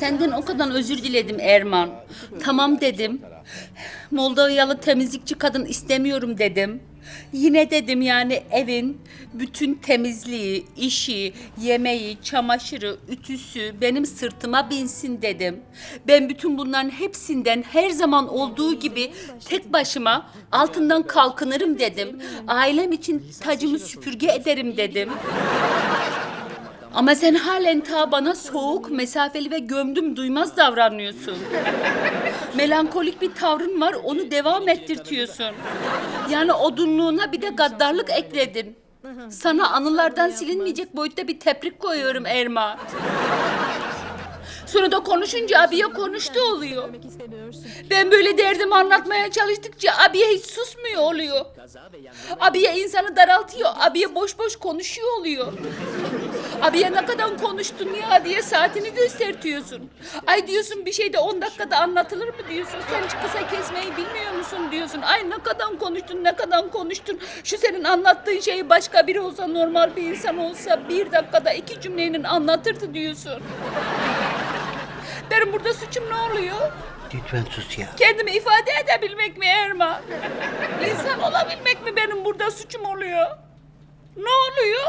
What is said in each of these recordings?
Senden o kadar özür diledim Erman. Tamam dedim. Moldovyalı temizlikçi kadın istemiyorum dedim. Yine dedim yani evin bütün temizliği, işi, yemeği, çamaşırı, ütüsü benim sırtıma binsin dedim. Ben bütün bunların hepsinden her zaman olduğu gibi tek başıma altından kalkınırım dedim. Ailem için tacımı süpürge ederim dedim. Ama sen halen ta bana soğuk, mesafeli ve gömdüm duymaz davranıyorsun. Melankolik bir tavrın var, onu devam ettirtiyorsun. Yani odunluğuna bir de gaddarlık ekledin. Sana anılardan silinmeyecek boyutta bir tebrik koyuyorum Erma. Sonra da konuşunca abiye konuştu oluyor. Ben böyle derdimi anlatmaya çalıştıkça abiye hiç susmuyor oluyor. Abiye insanı daraltıyor, abiye boş boş konuşuyor oluyor. Abiye ne kadar konuştun ya diye saatini göstertiyorsun. Ay diyorsun bir şey de 10 dakikada anlatılır mı diyorsun. Sen kısa kesmeyi bilmiyor musun diyorsun. Ay ne kadar konuştun ne kadar konuştun. Şu senin anlattığın şeyi başka biri olsa normal bir insan olsa bir dakikada iki cümlenin anlatırdı diyorsun. Benim burada suçum ne oluyor? Lütfen sus ya. Kendimi ifade edebilmek mi Erman? İnsan olabilmek mi benim burada suçum oluyor? Ne oluyor?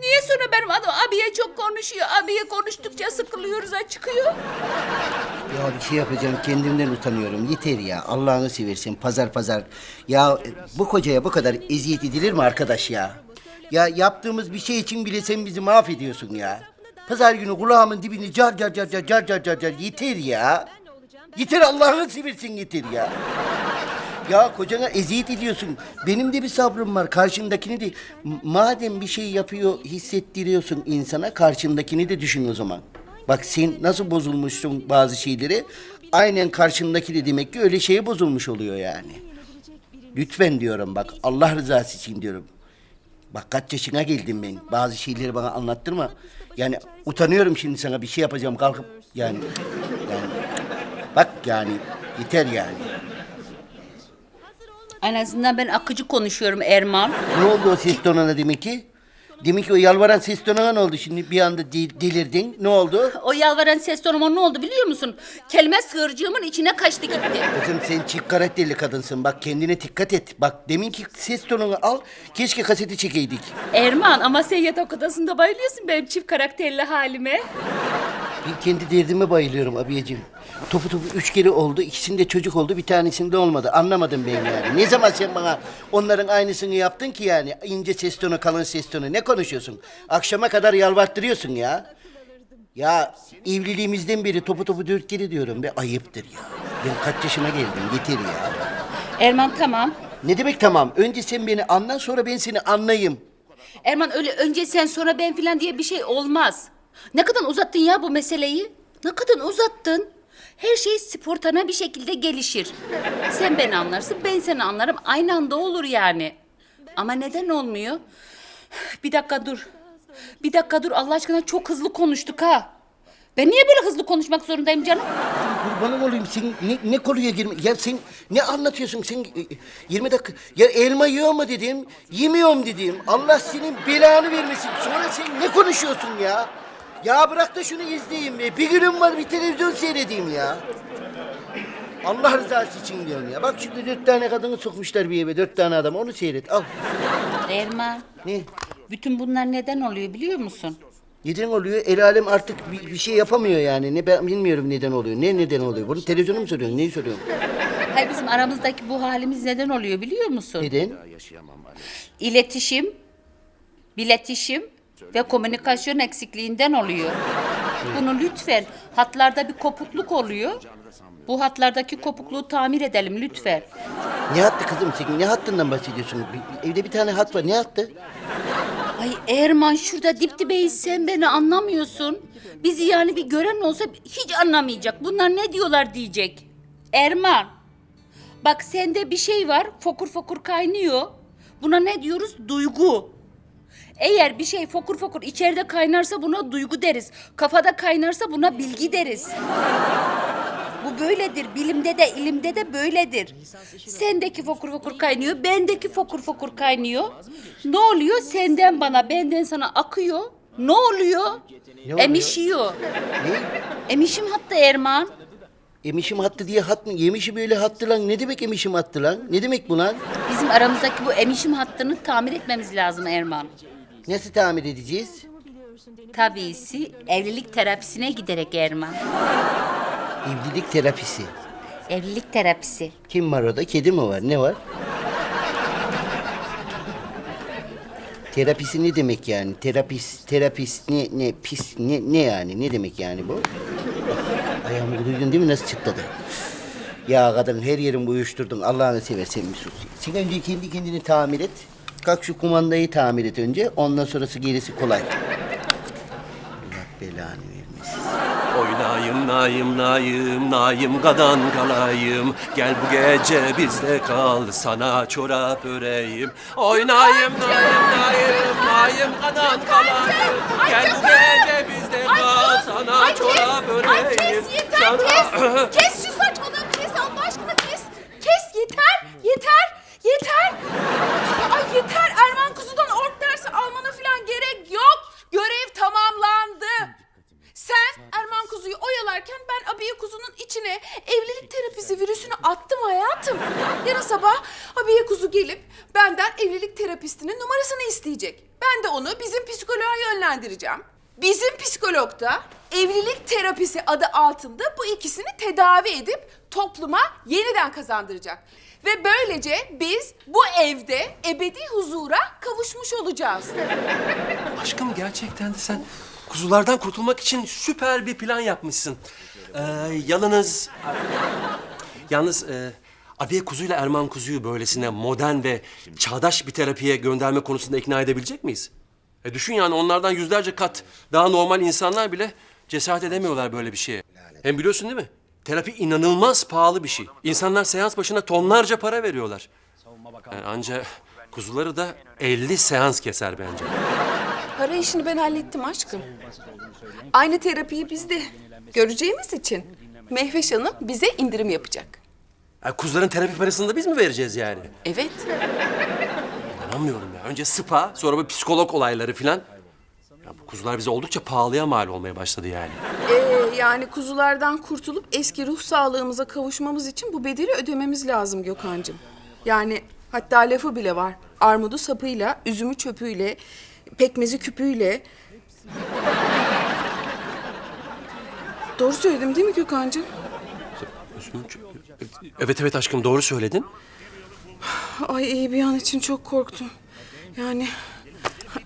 Niye sonra benim adam abiye çok konuşuyor. Abiye konuştukça sıkılıyoruz ha çıkıyor. Ya bir şey yapacağım kendimden utanıyorum. Yeter ya Allah'ını seversin pazar pazar. Ya bu kocaya bu kadar eziyet edilir mi arkadaş ya? Ya yaptığımız bir şey için bile sen bizi mahvediyorsun ya. Pazar günü kulağımın dibini car car car car car car car yeter ya. Yeter Allah'ını seversin yeter ya. Ya kocana eziyet ediyorsun. Benim de bir sabrım var. Karşındakini de madem bir şey yapıyor hissettiriyorsun insana karşındakini de düşün o zaman. Bak sen nasıl bozulmuşsun bazı şeyleri. Aynen karşındaki de demek ki öyle şeye bozulmuş oluyor yani. Lütfen diyorum bak Allah rızası için diyorum. Bak kaç yaşına geldim ben. Bazı şeyleri bana anlattırma. Yani utanıyorum şimdi sana bir şey yapacağım kalkıp yani. Yani bak yani yeter yani. En azından ben akıcı konuşuyorum Erman. Ne oldu o ses tonuna demek ki? Demek ki o yalvaran ses tonuna ne oldu şimdi? Bir anda de- delirdin. Ne oldu? O yalvaran ses tonuma ne oldu biliyor musun? Kelime sığırcığımın içine kaçtı gitti. Kızım sen çift karakterli kadınsın. Bak kendine dikkat et. Bak deminki ses tonunu al. Keşke kaseti çekeydik. Erman ama sen yatak odasında bayılıyorsun benim çift karakterli halime. Bir kendi derdime bayılıyorum abiyeciğim. Topu topu üç kere oldu. İkisinde çocuk oldu. Bir tanesinde olmadı. Anlamadım ben yani. Ne zaman sen bana onların aynısını yaptın ki yani? ince ses tonu, kalın ses tonu. Ne konuşuyorsun? Akşama kadar yalvarttırıyorsun ya. Ya evliliğimizden beri topu topu dört kere diyorum be. Ayıptır ya. Ben kaç yaşıma geldim. Yeter ya. Erman tamam. Ne demek tamam? Önce sen beni anla sonra ben seni anlayayım. Erman öyle önce sen sonra ben filan diye bir şey olmaz. Ne kadar uzattın ya bu meseleyi? Ne kadar uzattın? Her şey sportana bir şekilde gelişir. Sen beni anlarsın, ben seni anlarım. Aynı anda olur yani. Ama neden olmuyor? Bir dakika dur. Bir dakika dur Allah aşkına çok hızlı konuştuk ha. Ben niye böyle hızlı konuşmak zorundayım canım? Kurbanın olayım sen ne, ne konuya girme... Ya sen ne anlatıyorsun sen? e, 20 dakika... Ya elma yiyor mu dedim, yemiyorum dedim. Allah senin belanı vermesin. Sonra sen ne konuşuyorsun ya? Ya bırak da şunu izleyeyim be. Bir günüm var bir televizyon seyredeyim ya. Allah rızası için diyorum ya. Bak şurada dört tane kadını sokmuşlar bir eve. Dört tane adam. Onu seyret. Al. Erman, Ne? bütün bunlar neden oluyor biliyor musun? Neden oluyor? El alem artık bir, bir şey yapamıyor yani. Ne ben bilmiyorum neden oluyor. Ne neden oluyor? Bunu televizyona mı soruyorsun? Neyi soruyorsun? Hayır bizim aramızdaki bu halimiz neden oluyor biliyor musun? Neden? İletişim, biletişim ve komünikasyon eksikliğinden oluyor. Bunu lütfen hatlarda bir kopukluk oluyor. Bu hatlardaki kopukluğu tamir edelim lütfen. Ne hattı kızım sen? Ne hattından bahsediyorsun? Bir- evde bir tane hat var. Ne hattı? Ay Erman şurada dip dibeyiz sen beni anlamıyorsun. Bizi yani bir gören olsa hiç anlamayacak. Bunlar ne diyorlar diyecek. Erman. Bak sende bir şey var fokur fokur kaynıyor. Buna ne diyoruz? Duygu. Eğer bir şey fokur fokur içeride kaynarsa buna duygu deriz. Kafada kaynarsa buna bilgi deriz. Bu böyledir. Bilimde de ilimde de böyledir. Sendeki fokur fokur kaynıyor, bendeki fokur fokur kaynıyor. Ne oluyor? Senden bana, benden sana akıyor. Ne oluyor? Ne oluyor? Emişiyor. Ne? Emişim hatta Erman. Emişim hattı diye hat mı? Yemişi böyle hattı lan. Ne demek emişim hattı lan? Ne demek bu lan? Bizim aramızdaki bu emişim hattını tamir etmemiz lazım Erman. Nasıl tamir edeceğiz? Tabisi evlilik terapisine giderek Erman. Evlilik terapisi. Evlilik terapisi. Kim var orada? Kedi mi var? Ne var? Terapisi ne demek yani? Terapis, terapis ne, ne, pis, ne, ne yani? Ne demek yani bu? Ayağımı duydun değil mi? Nasıl çıtladı? Ya kadın her yerin uyuşturdun. Allah'ını seversen bir sus. Sen önce kendi kendini tamir et. Kalk şu kumandayı tamir et önce. Ondan sonrası gerisi kolay. Allah belanı vermesin. Oynayım nayım nayım nayım gadan kalayım Gel bu gece bizde kal sana çorap öreyim Oynayım nayım nayım nayım gadan kalayım Gel bu gece bizde kal sana çorap öreyim Ay kes yeter kes. kes şu saçmalığı kes Allah aşkına kes. Kes yeter yeter. Ay yeter Erman Kuzu'dan ork dersi almana falan gerek yok. Görev tamamlandı. Sen Erman Kuzu'yu oyalarken ben Abiye Kuzu'nun içine evlilik terapisi virüsünü attım hayatım. Yarın sabah Abiye Kuzu gelip benden evlilik terapistinin numarasını isteyecek. Ben de onu bizim psikoloğa yönlendireceğim. Bizim psikolog da evlilik terapisi adı altında bu ikisini tedavi edip topluma yeniden kazandıracak. Ve böylece biz bu evde ebedi huzura kavuşmuş olacağız. Aşkım gerçekten de sen kuzulardan kurtulmak için süper bir plan yapmışsın. Ee, yalnız... Yalnız e, Abiye kuzuyla Erman kuzuyu böylesine modern ve çağdaş bir terapiye gönderme konusunda ikna edebilecek miyiz? E düşün yani onlardan yüzlerce kat daha normal insanlar bile cesaret edemiyorlar böyle bir şeye. Hem biliyorsun değil mi? Terapi inanılmaz pahalı bir şey. İnsanlar seans başına tonlarca para veriyorlar. Yani anca kuzuları da 50 seans keser bence. Para işini ben hallettim aşkım. Aynı terapiyi biz de göreceğimiz için Mehveş Hanım bize indirim yapacak. Ya kuzuların terapi parasını da biz mi vereceğiz yani? Evet. İnanamıyorum ya. Önce spa, sonra bu psikolog olayları filan. Ya bu kuzular bize oldukça pahalıya mal olmaya başladı yani. Ee, yani kuzulardan kurtulup eski ruh sağlığımıza kavuşmamız için bu bedeli ödememiz lazım Gökhan'cığım. Yani hatta lafı bile var. Armudu sapıyla, üzümü çöpüyle, pekmezi küpüyle. Doğru söyledim değil mi Gökhan'cığım? Evet evet aşkım doğru söyledin. Ay iyi bir an için çok korktum. Yani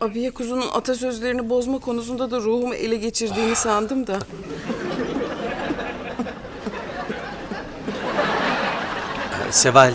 abiye kuzunun atasözlerini bozma konusunda da ruhumu ele geçirdiğini sandım da. Seval,